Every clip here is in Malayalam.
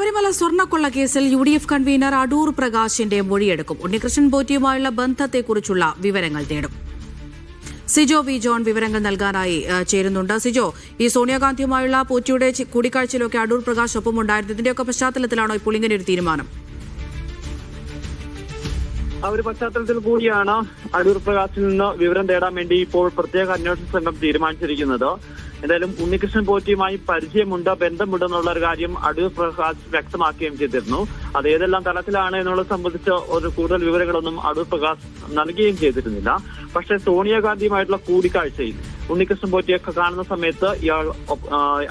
ശബരിമല സ്വർണക്കൊള്ള കേസിൽ U D F convener Adoor പ്രകാശിന്റെ മൊഴിയെടുക്കും. ഉണ്ണികൃഷ്ണൻ പോറ്റിയുമായുള്ള ബന്ധത്തെക്കുറിച്ചുള്ള വിവരങ്ങൾ തേടും. സിജോ വി ജോൺ വിവരങ്ങൾ നൽകാനായി ചേരുന്നുണ്ട്. സിജോ ഈ സോണിയാഗാന്ധിയുമായുള്ള പോറ്റിയുടെ കൂടിക്കാഴ്ചയിലൊക്കെ അടൂർ പ്രകാശ് ഒപ്പമുണ്ടായിരുന്നു ഇതിന്റെയൊക്കെ പശ്ചാത്തലത്തിലാണോ ഇപ്പോൾ ഇങ്ങനെ ഒരു തീരുമാനം? ആ ഒരു പശ്ചാത്തലത്തിൽ കൂടിയാണ് അടൂർ പ്രകാശിൽ നിന്ന് വിവരം തേടാൻ വേണ്ടി ഇപ്പോൾ പ്രത്യേക അന്വേഷണ സംഘം തീരുമാനിച്ചിരിക്കുന്നത്. എന്തായാലും ഉണ്ണികൃഷ്ണൻ പോറ്റിയുമായി പരിചയമുണ്ട് ബന്ധമുണ്ടെന്നുള്ള ഒരു കാര്യം അടൂർ പ്രസാദ് വ്യക്തമാക്കുകയും ചെയ്തിരുന്നു. അത് ഏതെല്ലാം തലത്തിലാണ് എന്നുള്ളത് സംബന്ധിച്ച് ഒരു കൂടുതൽ വിവരങ്ങളൊന്നും അടൂർ പ്രകാശ് നൽകുകയും ചെയ്തിരുന്നില്ല. പക്ഷേ സോണിയാഗാന്ധിയുമായിട്ടുള്ള കൂടിക്കാഴ്ചയിൽ ഉണ്ണികൃഷ്ണൻ പോറ്റിയൊക്കെ കാണുന്ന സമയത്ത് ഇയാൾ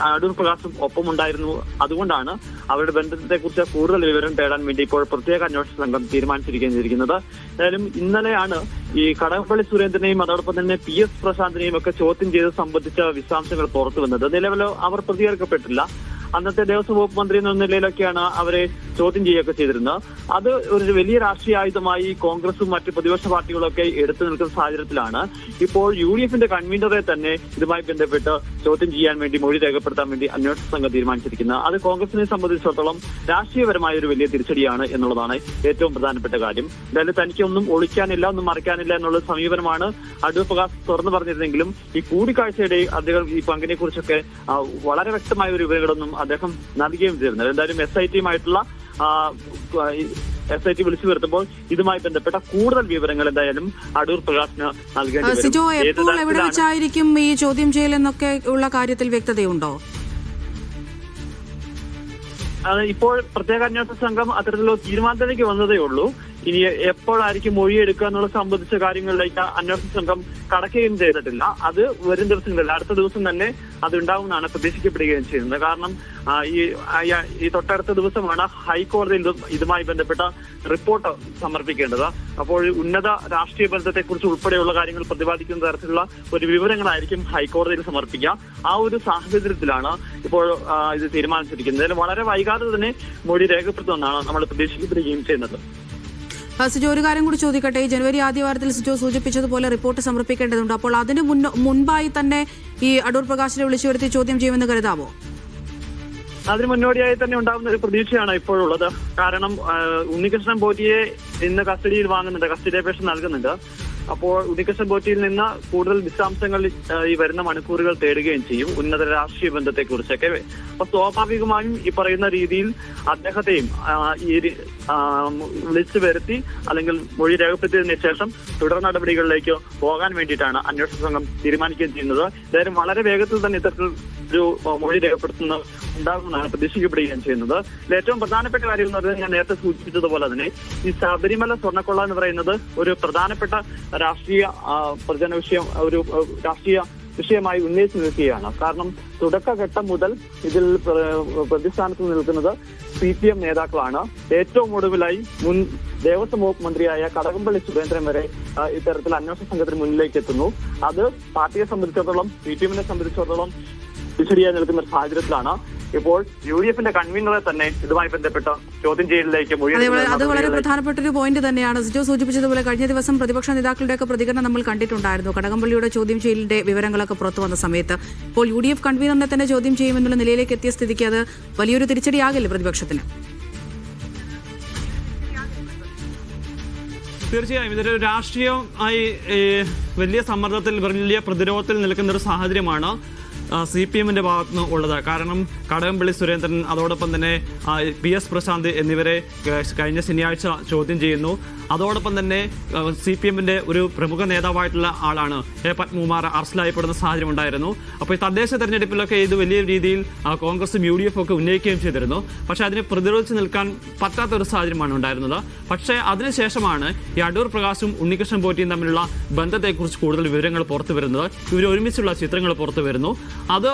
അടൂർ പ്രകാശും ഒപ്പമുണ്ടായിരുന്നു. അതുകൊണ്ടാണ് അവരുടെ ബന്ധത്തെക്കുറിച്ച് കൂടുതൽ വിവരം തേടാൻ വേണ്ടി ഇപ്പോൾ പ്രത്യേക അന്വേഷണ സംഘം തീരുമാനിച്ചിരിക്കുകയും ചെയ്തിരിക്കുന്നത്. എന്തായാലും ഇന്നലെയാണ് ഈ കടകപ്പള്ളി സുരേന്ദ്രനെയും അതോടൊപ്പം തന്നെ പി എസ് പ്രശാന്തിനെയും ഒക്കെ ചോദ്യം ചെയ്ത് സംബന്ധിച്ച വിശദാംശങ്ങൾ പുറത്തു വന്നത്. നിലവിൽ അവർ പ്രതികരിക്കപ്പെട്ടില്ല. അന്നത്തെ ദേവസ്വം വകുപ്പ് മന്ത്രി എന്ന നിലയിലൊക്കെയാണ് അവരെ ചോദ്യം ചെയ്യുകയൊക്കെ ചെയ്തിരുന്നത്. അത് ഒരു വലിയ രാഷ്ട്രീയ ആയുധമായി കോൺഗ്രസും മറ്റ് പ്രതിപക്ഷ പാർട്ടികളൊക്കെ എടുത്തു നിൽക്കുന്ന സാഹചര്യത്തിലാണ്. ഇപ്പോൾ യു ഡി എഫിന്റെ കൺവീനറെ തന്നെ ഇതുമായി ബന്ധപ്പെട്ട് ചോദ്യം ചെയ്യാൻ വേണ്ടി മൊഴി രേഖപ്പെടുത്താൻ വേണ്ടി അന്വേഷണ സംഘം തീരുമാനിച്ചിരിക്കുന്നത് അത് കോൺഗ്രസിനെ സംബന്ധിച്ചിടത്തോളം രാഷ്ട്രീയപരമായ ഒരു വലിയ തിരിച്ചടിയാണ് എന്നുള്ളതാണ് ഏറ്റവും പ്രധാനപ്പെട്ട കാര്യം. എന്തായാലും തനിക്കൊന്നും ഒളിക്കാനില്ല ഒന്നും മറയ്ക്കാനില്ല എന്നുള്ള സമീപനമാണ്. അടൂർ പ്രകാശ് തുറന്നു പറഞ്ഞിരുന്നെങ്കിലും ഈ കൂടിക്കാഴ്ചയുടെ അദ്ദേഹം ഈ പങ്കിനെ കുറിച്ചൊക്കെ വളരെ വ്യക്തമായ ഒരു വിവരങ്ങളൊന്നും അദ്ദേഹം നൽകുകയും ചെയ്തിരുന്നത്. എന്തായാലും എസ് ഐ ടിയുമായിട്ടുള്ള എസ് ഐ ടി വിളിച്ചു വരുത്തുമ്പോൾ ഇതുമായി ബന്ധപ്പെട്ട കൂടുതൽ വിവരങ്ങൾ എന്തായാലും അടൂർ പ്രകാശിന് നൽകേണ്ടതായിരിക്കും നൽകേണ്ടി സിജോ എപ്പോൾ എവിടെ വെച്ചായിരിക്കും ഈ ചോദ്യം ചെയ്യൽ എന്നൊക്കെ ഉള്ള കാര്യത്തിൽ വ്യക്തതയുണ്ടോ? ഇപ്പോൾ പ്രത്യേക അന്വേഷണ സംഘം അത്തരത്തിലുള്ള തീരുമാനത്തിലേക്ക് വന്നതേ ഉള്ളൂ. ഇനി എപ്പോഴായിരിക്കും മൊഴിയെടുക്കുക എന്നുള്ള സംബന്ധിച്ച കാര്യങ്ങളിലേക്ക് അന്വേഷണ സംഘം കടക്കുകയും ചെയ്തിട്ടില്ല. അത് വരും ദിവസങ്ങളിൽ അടുത്ത ദിവസം തന്നെ അത് ഉണ്ടാവുമെന്നാണ് പ്രതീക്ഷിക്കപ്പെടുകയും ചെയ്യുന്നത്. കാരണം ഈ ഈ തൊട്ടടുത്ത ദിവസമാണ് ഹൈക്കോടതിയിൽ ഇത് ഇതുമായി ബന്ധപ്പെട്ട റിപ്പോർട്ട് സമർപ്പിക്കേണ്ടത്. അപ്പോൾ ഉന്നത രാഷ്ട്രീയ ബന്ധത്തെക്കുറിച്ച് ഉൾപ്പെടെയുള്ള കാര്യങ്ങൾ പ്രതിപാദിക്കുന്ന തരത്തിലുള്ള ഒരു വിവരങ്ങളായിരിക്കും ഹൈക്കോടതിയിൽ സമർപ്പിക്കുക. ആ ഒരു സാഹചര്യത്തിലാണ് ഇപ്പോൾ ഇത് തീരുമാനിച്ചിരിക്കുന്നത്. വളരെ വൈകാതെ തന്നെ മൊഴി രേഖപ്പെടുത്തുമെന്നാണ് നമ്മൾ പ്രതീക്ഷിക്കപ്പെടുകയും ചെയ്യുന്നത്. സിജോ ഒരു കാര്യം കൂടി ചോദിക്കട്ടെ? ജനുവരി ആദ്യവാരത്തിൽ സിജോ സൂചിപ്പിച്ചതുപോലെ റിപ്പോർട്ട് സമർപ്പിക്കേണ്ടതുണ്ട്. അപ്പോൾ അതിന് മുൻപായി തന്നെ ഈ അടൂർ പ്രകാശിനെ വിളിച്ചു വരുത്തി ചോദ്യം ചെയ്യുമെന്ന് കരുതാവോ? അതിന് മുന്നോടിയായി തന്നെ ഉണ്ടാകുന്ന ഒരു പ്രതീക്ഷയാണ് ഇപ്പോഴുള്ളത്. കാരണം ഉണ്ണികൃഷ്ണൻ പോറ്റിയെ ഇന്ന് കസ്റ്റഡിയിൽ വാങ്ങുന്നുണ്ട്. കസ്റ്റഡി അപേക്ഷ നൽകുന്നുണ്ട്. അപ്പോൾ ഉണ്ണികൃഷ്ണൻ പോറ്റിയിൽ നിന്ന് കൂടുതൽ വിശദാംശങ്ങൾ ഈ വരുന്ന മണിക്കൂറുകൾ തേടുകയും ചെയ്യും ഉന്നത രാഷ്ട്രീയ ബന്ധത്തെക്കുറിച്ചൊക്കെ. അപ്പൊ സ്വാഭാവികമായും ഈ പറയുന്ന രീതിയിൽ അദ്ദേഹത്തെയും ഈ വിളിച്ചു വരുത്തി അല്ലെങ്കിൽ മൊഴി രേഖപ്പെടുത്തിയതിനു ശേഷം തുടർ നടപടികളിലേക്ക് പോകാൻ വേണ്ടിയിട്ടാണ് അന്വേഷണ സംഘം തീരുമാനിക്കുകയും ചെയ്യുന്നത്. എന്തായാലും വളരെ വേഗത്തിൽ തന്നെ ഇത്തരത്തിൽ ഒരു മൊഴി രേഖപ്പെടുത്തുന്ന ഉണ്ടാകുമെന്നാണ് പ്രതീക്ഷിക്കപ്പെടുകയും ചെയ്യുന്നത്. ഏറ്റവും പ്രധാനപ്പെട്ട കാര്യം എന്ന് പറയുന്നത് ഞാൻ നേരത്തെ സൂചിപ്പിച്ചതുപോലെ തന്നെ ഈ ശബരിമല സ്വർണക്കൊള്ള എന്ന് പറയുന്നത് ഒരു പ്രധാനപ്പെട്ട രാഷ്ട്രീയ പ്രചന വിഷയം ഒരു രാഷ്ട്രീയ വിഷയമായി ഉന്നയിച്ചു നിൽക്കുകയാണ് കാരണം തുടക്കഘട്ടം മുതൽ ഇതിൽ പ്ര- പ്രതിസ്ഥാനത്ത് നിൽക്കുന്നത് സി പി എം നേതാക്കളാണ്. ഏറ്റവും ഒടുവിലായി മുൻ ദേവസ്വം വകുപ്പ് മന്ത്രിയായ കടകംപള്ളി സുരേന്ദ്രൻ വരെ ഇത്തരത്തിൽ അന്വേഷണ സംഘത്തിന് മുന്നിലേക്ക് എത്തുന്നു. അത് പാർട്ടിയെ സംബന്ധിച്ചിടത്തോളം സി പി എമ്മിനെ സംബന്ധിച്ചിടത്തോളം തിരിച്ചടിയായി നിൽക്കുന്ന ഒരു സാഹചര്യത്തിലാണ് ഇപ്പോൾ യു ഡി എഫിന്റെ കൺവീനറെ തന്നെ ഇതുമായി ബന്ധപ്പെട്ട ചോദ്യം ചെയ്യലിലേക്ക് അതെ അത് വളരെ പ്രധാനപ്പെട്ട ഒരു പോയിന്റ് തന്നെയാണ്. സിജോ സൂചിപ്പിച്ചതുപോലെ കഴിഞ്ഞ ദിവസം പ്രതിപക്ഷ നേതാക്കളുടെ നേതാക്കളുടെയൊക്കെ പ്രതികരണം നമ്മൾ കണ്ടിട്ടുണ്ടായിരുന്നു. കടകംപള്ളിയുടെ ചോദ്യം ചെയ്യലിന്റെ വിവരങ്ങളൊക്കെ പുറത്തു വന്ന സമയത്ത്. ഇപ്പോൾ യു ഡി എഫ് കൺവീനറിനെ തന്നെ ചോദ്യം ചെയ്യുമെന്നുള്ള നിലയിലേക്ക് എത്തിയ സ്ഥിതിക്ക് അത് വലിയൊരു തിരിച്ചടിയാകില്ലേ പ്രതിപക്ഷത്തിന്? തീർച്ചയായും. ഇതൊരു രാഷ്ട്രീയമായി വലിയ സമ്മർദ്ദത്തിൽ വലിയ പ്രതിരോധത്തിൽ നിൽക്കുന്ന ഒരു സാഹചര്യമാണ്. സി പി എമ്മിന്റെ ഭാഗത്ത് നിന്ന് ഉള്ളത്. കാരണം കടകംപള്ളി സുരേന്ദ്രൻ അതോടൊപ്പം തന്നെ പി എസ് പ്രശാന്ത് എന്നിവരെ കഴിഞ്ഞ ശനിയാഴ്ച ചോദ്യം ചെയ്യുന്നു. അതോടൊപ്പം തന്നെ സി പി എമ്മിന്റെ ഒരു പ്രമുഖ നേതാവായിട്ടുള്ള ആളാണ്. എ പത്മകുമാർ അറസ്റ്റിലായപ്പെടുന്ന സാഹചര്യം ഉണ്ടായിരുന്നു. അപ്പോൾ ഈ തദ്ദേശ തെരഞ്ഞെടുപ്പിലൊക്കെ ഇത് വലിയ രീതിയിൽ കോൺഗ്രസും യു ഡി എഫും ഒക്കെ ഉന്നയിക്കുകയും ചെയ്തിരുന്നു. പക്ഷേ അതിനെ പ്രതിരോധിച്ച് നിൽക്കാൻ പറ്റാത്ത ഒരു സാഹചര്യമാണ് ഉണ്ടായിരുന്നത്. പക്ഷേ അതിനുശേഷമാണ് ഈ അടൂർ പ്രകാശും ഉണ്ണികൃഷ്ണൻ പോറ്റിയും തമ്മിലുള്ള ബന്ധത്തെക്കുറിച്ച് കൂടുതൽ വിവരങ്ങൾ പുറത്തു വരുന്നത് ഇവർ ഒരുമിച്ചുള്ള ചിത്രങ്ങൾ പുറത്തു വരുന്നു അത്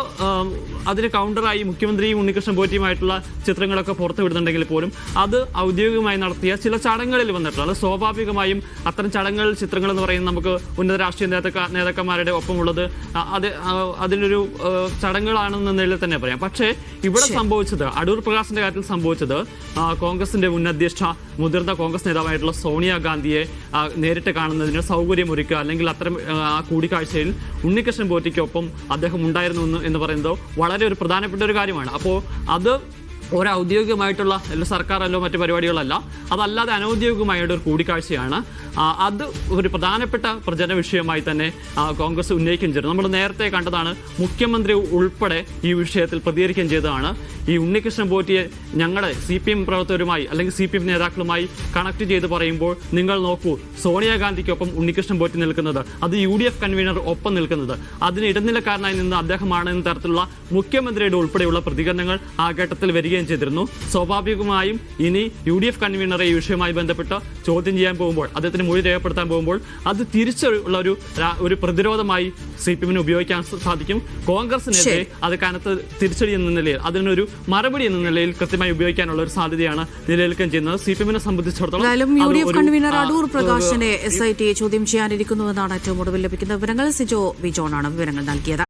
അതിന് കൗണ്ടറായി മുഖ്യമന്ത്രിയും ഉണ്ണികൃഷ്ണൻ പോറ്റിയുമായിട്ടുള്ള ചിത്രങ്ങളൊക്കെ പുറത്തു വിടുന്നുണ്ടെങ്കിൽ പോലും അത് ഔദ്യോഗികമായി നടത്തിയ ചില ചടങ്ങുകളിൽ വന്നിട്ടുള്ള അത് സ്വാഭാവികമായും അത്തരം ചടങ്ങുകൾ ചിത്രങ്ങൾ എന്ന് പറയുന്നത് നമുക്ക് ഉന്നത രാഷ്ട്രീയ നേതാക്ക നേതാക്കന്മാരുടെ ഒപ്പമുള്ളത് അത് അതിനൊരു ചടങ്ങുകളാണെന്ന നിലയിൽ തന്നെ പറയാം. പക്ഷേ ഇവിടെ സംഭവിച്ചത് അടൂർ പ്രകാശിന്റെ കാര്യത്തിൽ സംഭവിച്ചത് കോൺഗ്രസിന്റെ മുൻ അധ്യക്ഷ മുതിർന്ന കോൺഗ്രസ് നേതാവായിട്ടുള്ള സോണിയാഗാന്ധിയെ നേരിട്ട് കാണുന്നതിന് സൗകര്യമൊരുക്കുക അല്ലെങ്കിൽ അത്തരം ആ കൂടിക്കാഴ്ചയിൽ ഉണ്ണികൃഷ്ണൻ പോറ്റിക്കൊപ്പം അദ്ദേഹം ഉണ്ടായിരുന്നു എന്ന് എന്ന് പറയുന്നത് വളരെ ഒരു പ്രധാനപ്പെട്ട ഒരു കാര്യമാണ്. അപ്പോൾ അത് ഒരു ഔദ്യോഗികമായിട്ടുള്ള സർക്കാരല്ലോ മറ്റു പരിപാടികളല്ല. അതല്ലാതെ അനൗദ്യോഗികമായിട്ട് ഒരു കൂടിക്കാഴ്ചയാണ്. അത് ഒരു പ്രധാനപ്പെട്ട പ്രചരണ വിഷയമായി തന്നെ കോൺഗ്രസ് ഉന്നയിക്കുകയും ചെയ്തു. നമ്മൾ നേരത്തെ കണ്ടതാണ് മുഖ്യമന്ത്രി ഉൾപ്പെടെ ഈ വിഷയത്തിൽ പ്രതികരിക്കുകയും ചെയ്തതാണ്. ഈ ഉണ്ണികൃഷ്ണൻ പോറ്റിയെ ഞങ്ങളുടെ സി പി എം പ്രവർത്തകരുമായി അല്ലെങ്കിൽ സി പി എം നേതാക്കളുമായി കണക്ട് ചെയ്ത് പറയുമ്പോൾ നിങ്ങൾ നോക്കൂ സോണിയാഗാന്ധിക്കൊപ്പം ഉണ്ണികൃഷ്ണൻ പോറ്റി നിൽക്കുന്നത് അത് യു ഡി എഫ് കൺവീനർ ഒപ്പം നിൽക്കുന്നത്. അതിന് ഇടനിലക്കാരനായി നിന്ന് അദ്ദേഹമാണ് എന്ന തരത്തിലുള്ള മുഖ്യമന്ത്രിയുടെ ഉൾപ്പെടെയുള്ള പ്രതികരണങ്ങൾ ആ ഘട്ടത്തിൽ വരികയും ചെയ്തിരുന്നു. സ്വാഭാവികമായും ഇനി യു ഡി എഫ് കൺവീനറെ ഈ വിഷയവുമായി ബന്ധപ്പെട്ട് ചോദ്യം ചെയ്യാൻ പോകുമ്പോൾ അദ്ദേഹത്തിന് മൊഴി രേഖപ്പെടുത്താൻ പോകുമ്പോൾ അത് തിരിച്ചുള്ള ഒരു ഒരു പ്രതിരോധമായി സി പി എമ്മിന് ഉപയോഗിക്കാൻ സാധിക്കും. കോൺഗ്രസിനെതിരെ അത് കനത്ത് തിരിച്ചടി എന്ന നിലയിൽ അതിനൊരു മറുപടി എന്ന നിലയിൽ കൃത്യമായി ഉപയോഗിക്കാനുള്ള ഒരു സാധ്യതയാണ് നിലനിൽക്കുകയും ചെയ്യുന്നത്. സി പി എമ്മിനെ സംബന്ധിച്ചിടത്തോളം എന്തായാലും U D F convener Adoor പ്രകാശിനെ S I T ചോദ്യം ചെയ്യാനിരിക്കുന്നുവെന്നാണ് ഏറ്റവും ഒടുവിൽ ലഭിക്കുന്ന വിവരങ്ങൾ. സിജോ വിജോണാണ് വിവരങ്ങൾ നൽകിയത്.